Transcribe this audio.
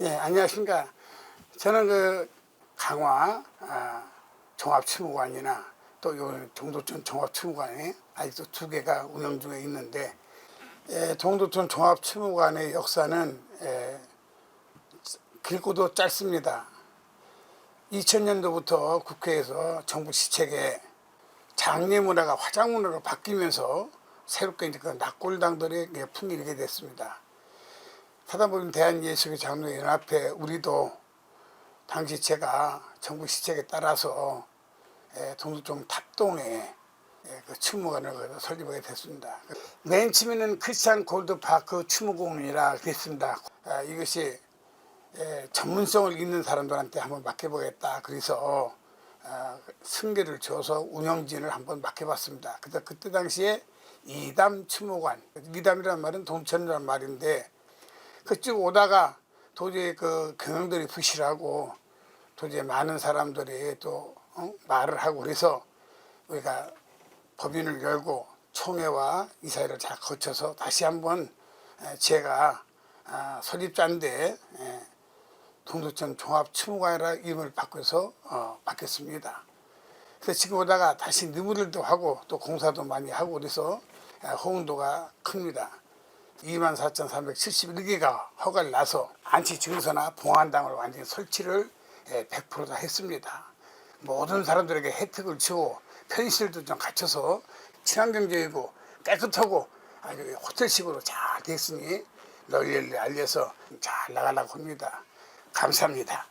예, 안녕하십니까. 저는 그 강화 아, 종합치무관이나 또 요 동도천 종합치무관에 아직도 두 개가 운영 중에 있는데 예, 동도천 종합치무관의 역사는 예, 길고도 짧습니다. 2000년도부터 국회에서 정부 시책에 장례 문화가 화장 문화로 바뀌면서 새롭게 이제 그 낙골당들이 풍기게 됐습니다. 사단법인 대한예술의 장로연합회 우리도 당시 제가 정부 시책에 따라서 예, 동두종 탑동에 예, 그 추모관을 설립하게 됐습니다. 맨 처음에는 크리스찬 골드파크 추모공원이라 그랬습니다. 아, 이것이 예, 전문성을 있는 사람들한테 한번 맡겨보겠다. 그래서 아, 승계를 줘서 운영진을 한번 맡겨봤습니다. 그때 그때 당시에 이담 추모관, 이담이라는 말은 동천이라는 말인데 그쪽 오다가 도저히 그 경영들이 부실하고 도저히 많은 사람들이 또 어? 말을 하고 그래서 우리가 법인을 열고 총회와 이사회를 잘 거쳐서 다시 한번 에, 제가 아, 설립자인데 에, 동두천 종합추모관이라 이름을 바꿔서 어, 바뀌었습니다. 그래서 지금 오다가 다시 느무를도 하고 또 공사도 많이 하고 그래서 에, 호응도가 큽니다. 24,371개가 허가를 나서 안치 증서나 봉안당을 완전히 설치를 100%다 했습니다. 모든 사람들에게 혜택을 주고 편의시설도 좀 갖춰서 친환경적이고 깨끗하고 아주 호텔식으로 잘 됐으니 널리 알려서 잘 나가려고 합니다. 감사합니다.